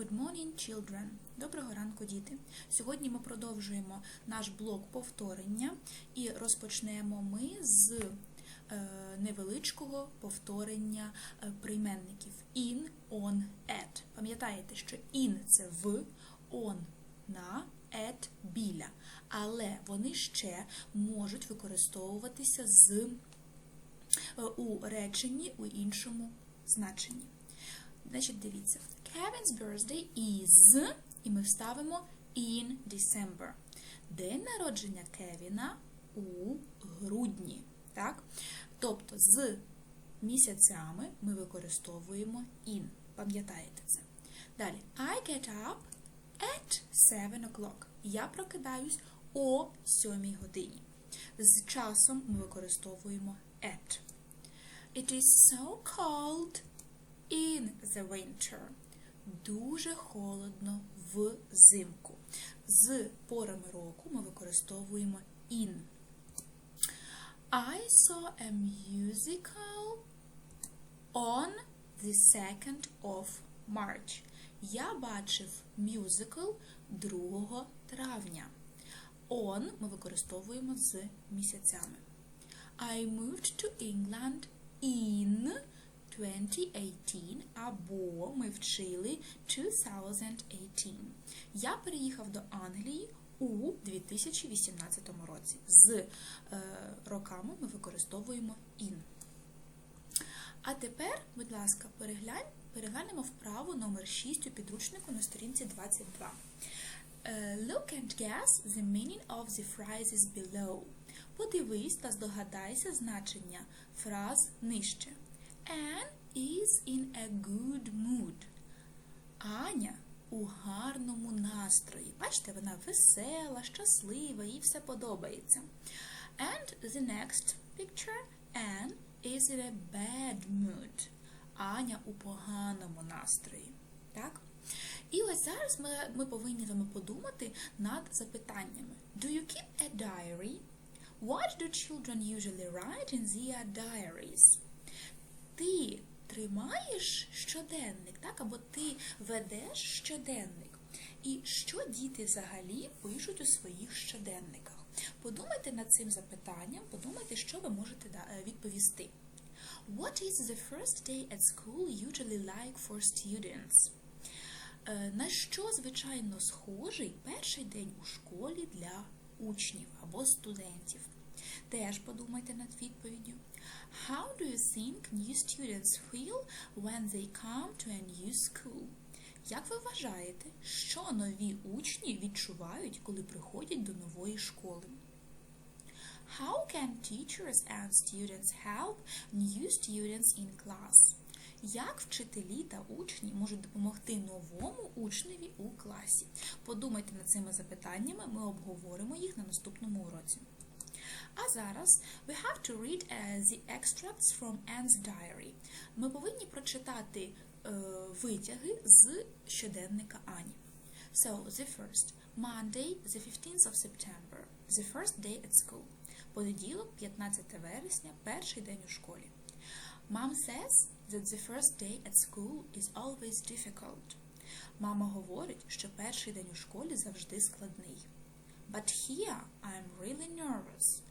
Good morning, children! Доброго ранку, діти! Сьогодні ми продовжуємо наш блок повторення і розпочнемо ми з е, невеличкого повторення е, прийменників in, on, at. Пам'ятаєте, що in це в, on на, at біля. Але вони ще можуть використовуватися з, е, у реченні у іншому значенні. Значить, дивіться. Kevin's birthday is, і ми вставимо in December. День народження Кевіна у грудні. Так? Тобто з місяцями ми використовуємо in. Пам'ятаєте це? Далі. I get up at 7 o'clock. Я прокидаюсь о 7 годині. З часом ми використовуємо at. It is so cold in the winter. Дуже холодно взимку. З порами року ми використовуємо in. I saw a musical on the 2nd of March. Я бачив мюзикл 2 травня. On ми використовуємо з місяцями. I moved to England in 2018 або ми вчили 2018. Я переїхав до Англії у 2018 році. З е, роками ми використовуємо in. А тепер, будь ласка, переглянь, переглянемо вправу номер 6 у підручнику на сторінці 22. Е, Look and guess the meaning of the phrases below. Подивись та здогадайся значення фраз нижче. Anne is in a good mood. Аня у гарному настрої. Бачите, вона весела, щаслива, їй все подобається. And the next picture Anne is in a bad mood. Аня у поганому настрої. Так? І ось зараз ми, ми повинні вами подумати над запитаннями. Do you keep a diary? What do children usually write in their diaries? Ти тримаєш щоденник, так? Або ти ведеш щоденник. І що діти взагалі пишуть у своїх щоденниках? Подумайте над цим запитанням, подумайте, що ви можете відповісти. What is the first day at school usually like for students? На що, звичайно, схожий перший день у школі для учнів або студентів? Теж подумайте над відповіддю. How do you think new students feel when they come to a new school? Як ви вважаєте, що нові учні відчувають, коли приходять до нової школи? How can teachers and students help new students in class? Як вчителі та учні можуть допомогти новому учневі у класі? Подумайте над цими запитаннями, ми обговоримо їх на наступному уроці. А зараз we have to read uh, the extracts from Anne's diary. Ми повинні прочитати uh, витяги з щоденника Ані. So, the first. Monday, the 15th of September. The first day at school. Понеділок, 15 вересня, перший день у школі. Mom says that the first day at school is always difficult. Мама говорить, що перший день у школі завжди складний. But here I'm really nervous.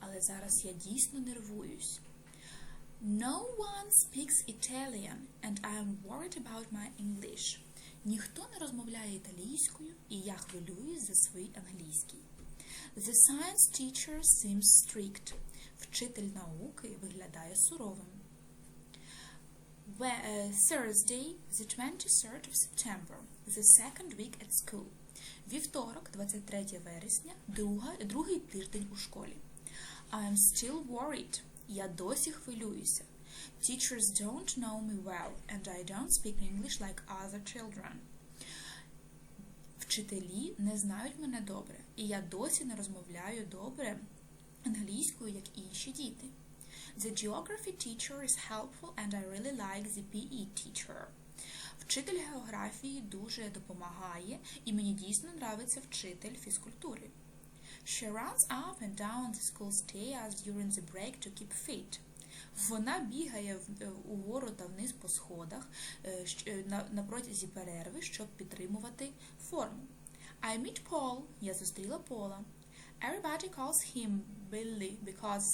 Але зараз я дійсно нервуюсь. No one speaks Italian and I am worried about my English. Ніхто не розмовляє італійською, і я хвилююсь за свій англійський. The science teacher seems strict. Вчитель науки виглядає суровим. Thursday, the 23rd of September, the second week at school. Вівторок, 23 вересня, друга, другий тиждень у школі. I am still worried. Я досі хвилююся. Teachers don't know me well, and I don't speak English like other children. Вчителі не знають мене добре, і я досі не розмовляю добре англійською, як інші діти. The geography teacher is helpful and I really like the PE teacher. Вчитель географії дуже допомагає, і мені дійсно подобається вчитель фізкультури. She runs up and down the school stairs during the break to keep fit. Вона бігає е, угору та вниз по сходах е, е, на, протязі перерви, щоб підтримувати форму. I meet Paul. Я зустріла Пола. Everybody calls him Billy because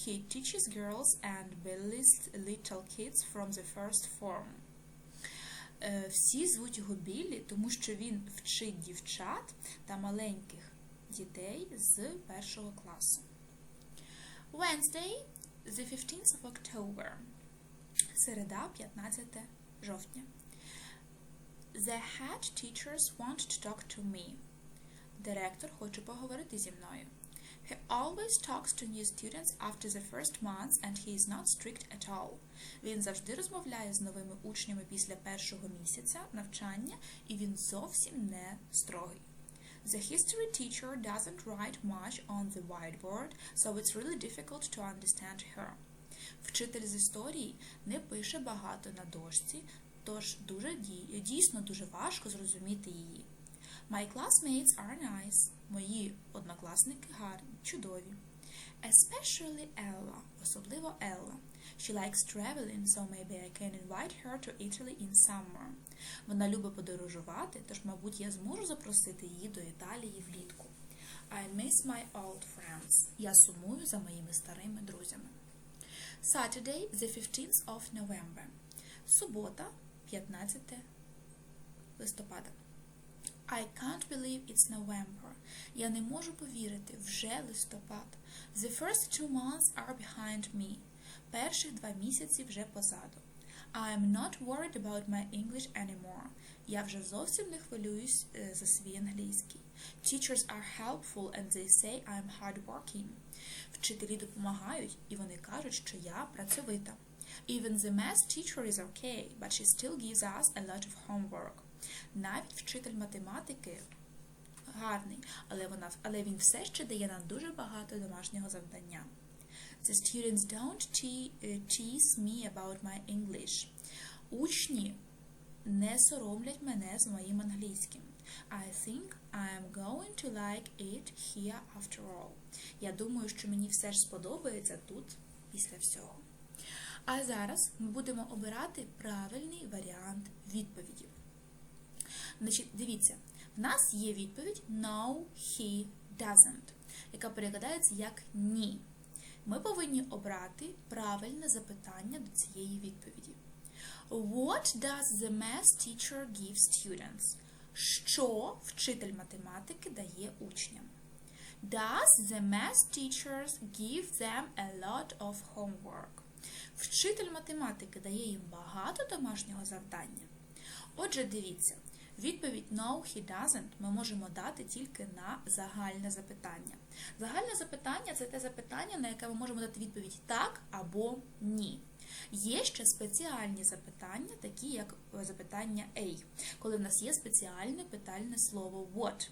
he teaches girls and Billy's little kids from the first form. Е, Всі звуть його Біллі, тому що він вчить дівчат та маленьких дітей з першого класу. Wednesday, the 15th of October. Середа, 15 жовтня. The head teachers want to talk to me. Директор хоче поговорити зі мною. He always talks to new students after the first month and he is not strict at all. Він завжди розмовляє з новими учнями після першого місяця навчання, і він зовсім не строгий. The history teacher doesn't write much on the whiteboard, so it's really difficult to understand her. Вчитель з історії не пише багато на дошці, тож дуже дійсно дуже важко зрозуміти її. My classmates are nice. Мої однокласники гарні, чудові. Especially Ella, особливо Елла. She likes traveling, so maybe I can invite her to Italy in summer. Вона любить подорожувати, тож, мабуть, я зможу запросити її до Італії влітку. I miss my old friends. Я сумую за моїми старими друзями. Saturday, the 15th of November. Субота, 15 листопада. I can't believe it's November. Я не можу повірити, вже листопад. The first two months are behind me. Перших два місяці вже позаду. I'm not worried about my English anymore. Я вже зовсім не хвилююсь е, за свій англійський. Teachers are helpful and they say I'm hardworking. Вчителі допомагають, і вони кажуть, що я працьовита. Even the math teacher is okay, but she still gives us a lot of homework. Навіть вчитель математики гарний, але, вона, але він все ще дає нам дуже багато домашнього завдання. The students don't е, tease me about my English. Учні не соромлять мене з моїм англійським. I think I am going to like it here after all. Я думаю, що мені все ж сподобається тут після всього. А зараз ми будемо обирати правильний варіант відповіді. Значить, дивіться, в нас є відповідь No, he doesn't, яка перекладається як ні. Ми повинні обрати правильне запитання до цієї відповіді. What does the math teacher give students? Що вчитель математики дає учням? Does the math teachers give them a lot of homework? Вчитель математики дає їм багато домашнього завдання. Отже, дивіться, відповідь No, he doesn't ми можемо дати тільки на загальне запитання. Загальне запитання це те запитання, на яке ми можемо дати відповідь так або ні. Є ще спеціальні запитання, такі як запитання A, коли в нас є спеціальне питальне слово what.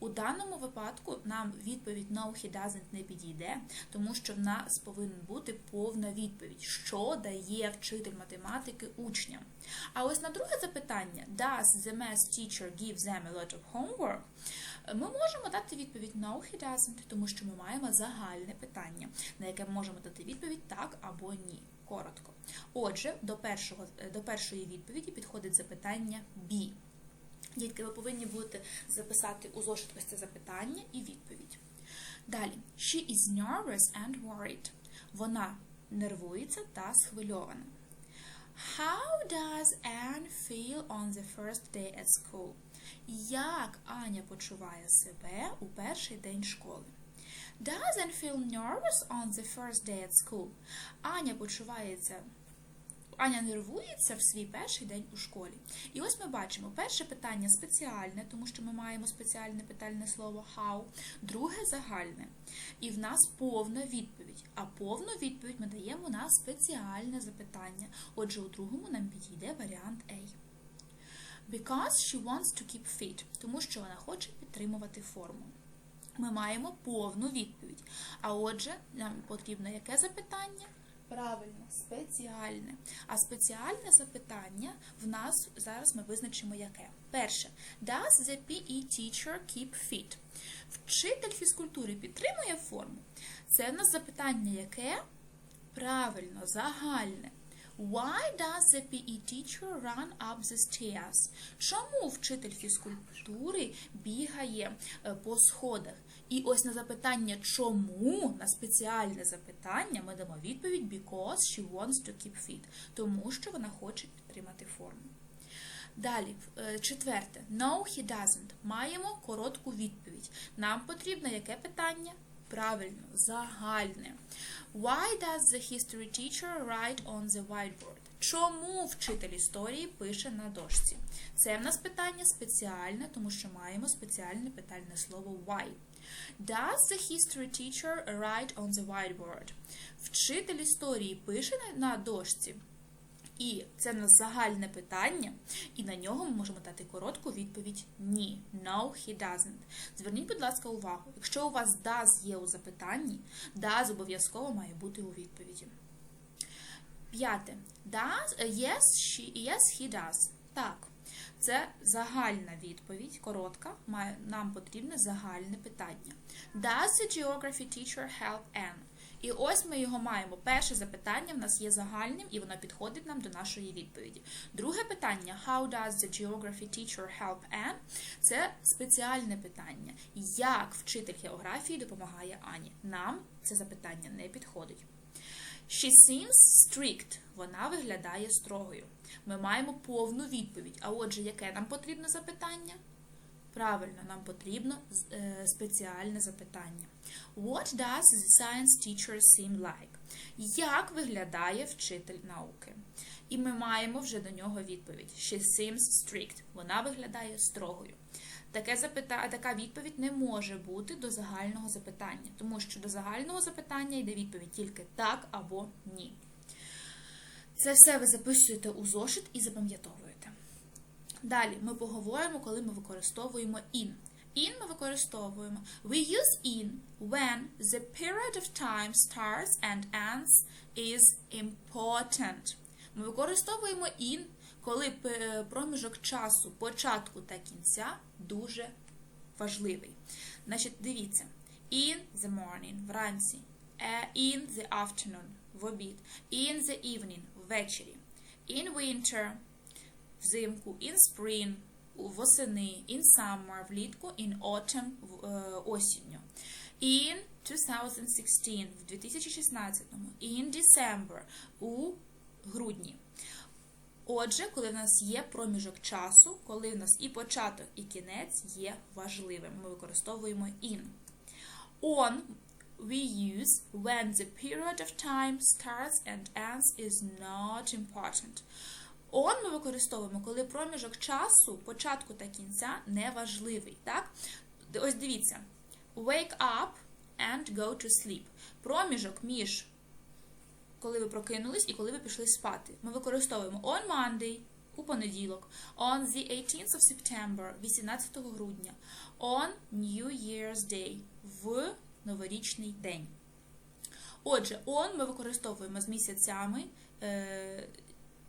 У даному випадку нам відповідь No, he doesn't не підійде, тому що в нас повинна бути повна відповідь, що дає вчитель математики учням. А ось на друге запитання Does the math teacher give them a lot of homework? Ми можемо дати відповідь No, he doesn't, тому що ми маємо загальне питання, на яке ми можемо дати відповідь так або ні. Коротко. Отже, до, першого, до першої відповіді підходить запитання B. Дітки, ви повинні будете записати у зошит ось це запитання і відповідь. Далі. She is nervous and worried. Вона нервується та схвильована. How does Anne feel on the first day at school? Як Аня почуває себе у перший день школи? Does Anne feel nervous on the first day at school? Аня почувається Аня нервується в свій перший день у школі. І ось ми бачимо, перше питання спеціальне, тому що ми маємо спеціальне питальне слово how, друге загальне. І в нас повна відповідь. А повну відповідь ми даємо на спеціальне запитання. Отже, у другому нам підійде варіант A. Because she wants to keep fit, тому що вона хоче підтримувати форму. Ми маємо повну відповідь. А отже, нам потрібно яке запитання? Правильно, спеціальне. А спеціальне запитання в нас зараз ми визначимо яке. Перше. Does the PE teacher keep fit? Вчитель фізкультури підтримує форму. Це в нас запитання яке? Правильно, загальне. Why does the PE teacher run up the stairs? Чому вчитель фізкультури бігає е, по сходах? І ось на запитання чому, на спеціальне запитання ми дамо відповідь because she wants to keep fit. Тому що вона хоче підтримати форму. Далі, е, четверте. No, he doesn't. Маємо коротку відповідь. Нам потрібно яке питання? Правильно, загальне. Why does the history teacher write on the whiteboard? Чому вчитель історії пише на дошці? Це в нас питання спеціальне, тому що маємо спеціальне питальне слово why. Does the history teacher write on the whiteboard? Вчитель історії пише на- дошці. І це в нас загальне питання, і на нього ми можемо дати коротку відповідь ні. No, he doesn't. Зверніть, будь ласка, увагу. Якщо у вас does є у запитанні, does обов'язково має бути у відповіді. П'яте. Does, yes, she, yes, he does. Так. Це загальна відповідь, коротка. Нам потрібне загальне питання. Does the geography teacher help Anne? І ось ми його маємо. Перше запитання в нас є загальним, і воно підходить нам до нашої відповіді. Друге питання: How does the geography teacher help Anne? Це спеціальне питання. Як вчитель географії допомагає Ані? Нам це запитання не підходить. She seems strict. Вона виглядає строгою. Ми маємо повну відповідь. А отже, яке нам потрібне запитання? Правильно, нам потрібно е, спеціальне запитання. What does the science teacher seem like? Як виглядає вчитель науки? І ми маємо вже до нього відповідь. She seems strict. Вона виглядає строгою. Таке запита... Така відповідь не може бути до загального запитання, тому що до загального запитання йде відповідь тільки так або ні. Це все ви записуєте у зошит і запам'ятовуєте. Далі ми поговоримо, коли ми використовуємо in. In ми використовуємо. We use in when the period of time starts and ends is important. Ми використовуємо in, коли проміжок часу початку та кінця дуже важливий. Значить, дивіться. In the morning вранці. е, In the afternoon в обід. In the evening ввечері. In winter взимку, in spring восени, in summer влітку, in autumn е, осінню. In 2016 в 2016 in December у грудні. Отже, коли в нас є проміжок часу, коли в нас і початок, і кінець є важливим, ми використовуємо in. On we use when the period of time starts and ends is not important. On ми використовуємо, коли проміжок часу, початку та кінця не важливий. Так? Ось дивіться. Wake up and go to sleep. Проміжок між коли ви прокинулись і коли ви пішли спати. Ми використовуємо on Monday у понеділок, on the 18th of September, 18 грудня, on New Year's Day в новорічний день. Отже, on ми використовуємо з місяцями.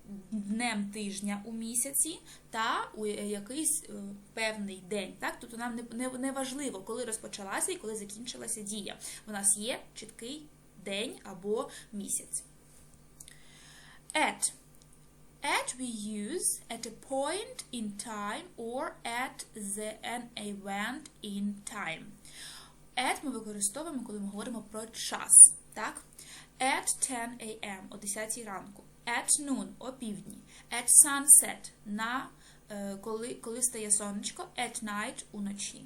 Е- Днем тижня у місяці та у якийсь е, певний день. Так? Тобто нам не важливо, коли розпочалася і коли закінчилася дія. У нас є чіткий день або місяць. At. At we use at a point in time or at the an event in time. At ми використовуємо, коли ми говоримо про час. Так? At 10 a.m. о 10 ранку. At noon о півдні. At sunset на е, коли, коли стає сонечко. At night уночі.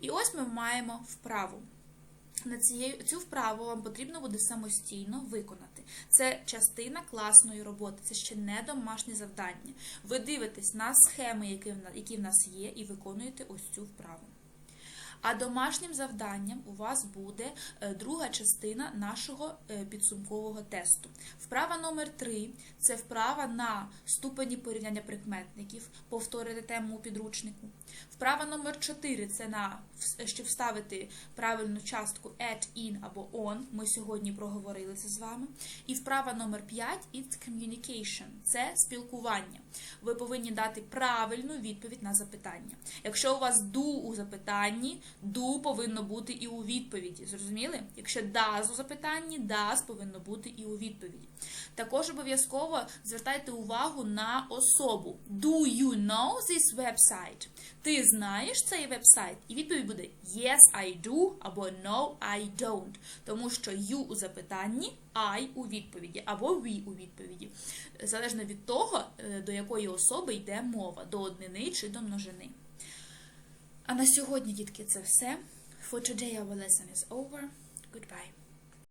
І ось ми маємо вправу. На цією цю вправу вам потрібно буде самостійно виконати. Це частина класної роботи, це ще не домашнє завдання. Ви дивитесь на схеми, які в нас є, і виконуєте ось цю вправу. А домашнім завданням у вас буде е, друга частина нашого е, підсумкового тесту. Вправа номер 3 це вправа на ступені порівняння прикметників, повторити тему у підручнику. Вправа номер 4 це на щоб вставити правильну частку at, in або on. Ми сьогодні проговорили це з вами. І вправа номер 5 it's communication. Це спілкування. Ви повинні дати правильну відповідь на запитання. Якщо у вас do у запитанні, Do повинно бути і у відповіді. Зрозуміли? Якщо does у запитанні, does повинно бути і у відповіді. Також обов'язково звертайте увагу на особу. Do you know this website? Ти знаєш цей вебсайт? І відповідь буде Yes, I do або No, I don't. Тому що you у запитанні, I у відповіді або we у відповіді. Залежно від того, е, до якої особи йде мова, до однини чи до множини. А на сьогодні, дітки, це все. For today our lesson is over. Goodbye.